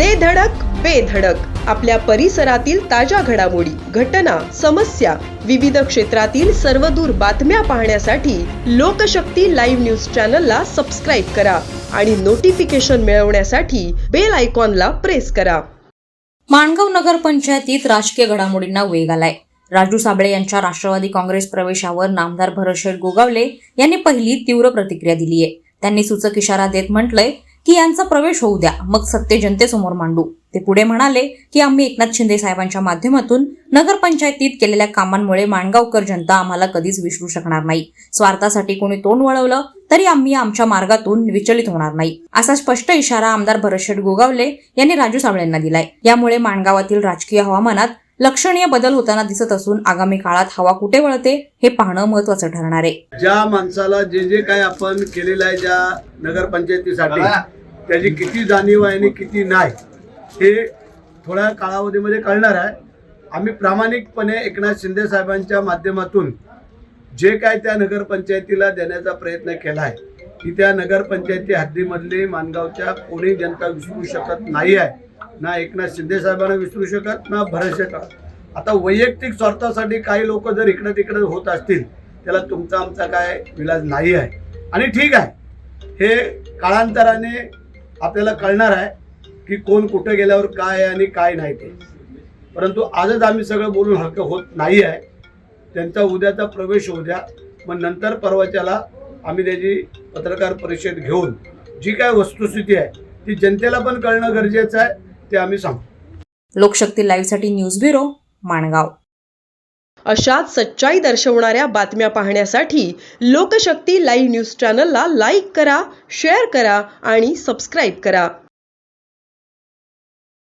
दे धडक बेधडक आपल्या परिसरातील ताज्या घडामोडी घटना समस्या विविध क्षेत्रातील सर्वदूर बातम्या पाहण्यासाठी लोकशक्ती लाईव्ह न्यूज चॅनलला सबस्क्राईब करा आणि नोटिफिकेशन मिळवण्यासाठी बेल आयकॉनला प्रेस करा. माणगाव नगर पंचायतीत राजकीय घडामोडींना वेग आलाय. राजू साबळे यांच्या राष्ट्रवादी काँग्रेस प्रवेशावर नामदार भरशेठ गोगावले यांनी पहिली तीव्र प्रतिक्रिया दिली आहे त्यांनी सूचक इशारा देत म्हटलंय की यांचा प्रवेश होऊ द्या. मग सत्य जनतेसमोर मांडू. ते पुढे म्हणाले की आम्ही एकनाथ शिंदे साहेबांच्या माध्यमातून नगरपंचायतीत केलेल्या कामांमुळे माणगावकर जनता आम्हाला कधीच विसरू शकणार नाही. स्वार्थासाठी कोणी तोंड वळवलं तरी आम्ही आमच्या मार्गातून विचलित होणार नाही. असा स्पष्ट इशारा आमदार भरतशेठ गोगावले यांनी राजू साबळेंना दिलाय. यामुळे माणगावातील राजकीय हवामानात लक्षणीय बदल होताना दिसत असून आगामी काळात हवा कुठे वळते हे पाहणं महत्वाचं ठरणार आहे. ज्या माणसाला जे जे काय आपण केलेलं आहे ज्या नगरपंचायतीसाठी त्याची किती जाणीव आहे आणि किती नाही हे थोड्या कालावधीमध्ये कळणार आहे. आम्ही प्रामाणिकपणे एकनाथ शिंदे साहेबांच्या माध्यमातून जे काय त्या नगरपंचायतीला देण्याचा प्रयत्न केला आहे की त्या नगरपंचायती हद्दीमधली मानगावच्या कोणी जनता विसरू शकत नाही आहे. ना एकनाथ शिंदे साहेबांना विसरू शकत ना भरत शकत. आता वैयक्तिक स्वार्थासाठी काही लोक जर इकडं तिकडं होत असतील त्याला तुमचा आमचा काय विलाज नाही आहे. आणि ठीक आहे हे काळांतराने आपल्याला कळणार आहे की कोण कुठं गेल्यावर काय आहे आणि काय नाही ते. परंतु आजच आम्ही सगळं बोलून हलकं होत नाही आहे. त्यांचा उद्याचा प्रवेश होऊ द्या. मग नंतर परवाच्याला आम्ही त्याची पत्रकार परिषद घेऊन जी काय वस्तुस्थिती आहे ती जनतेला पण कळणं गरजेचं आहे. ते आम्ही सांगतो. लोकशक्ती लाईव्हसाठी न्यूज ब्युरो माणगाव. अशाच सच्चाई दर्शवणाऱ्या बातम्या पाहण्यासाठी लोकशक्ती लाईव्ह न्यूज चॅनलला लाईक करा शेअर करा आणि सबस्क्राईब करा.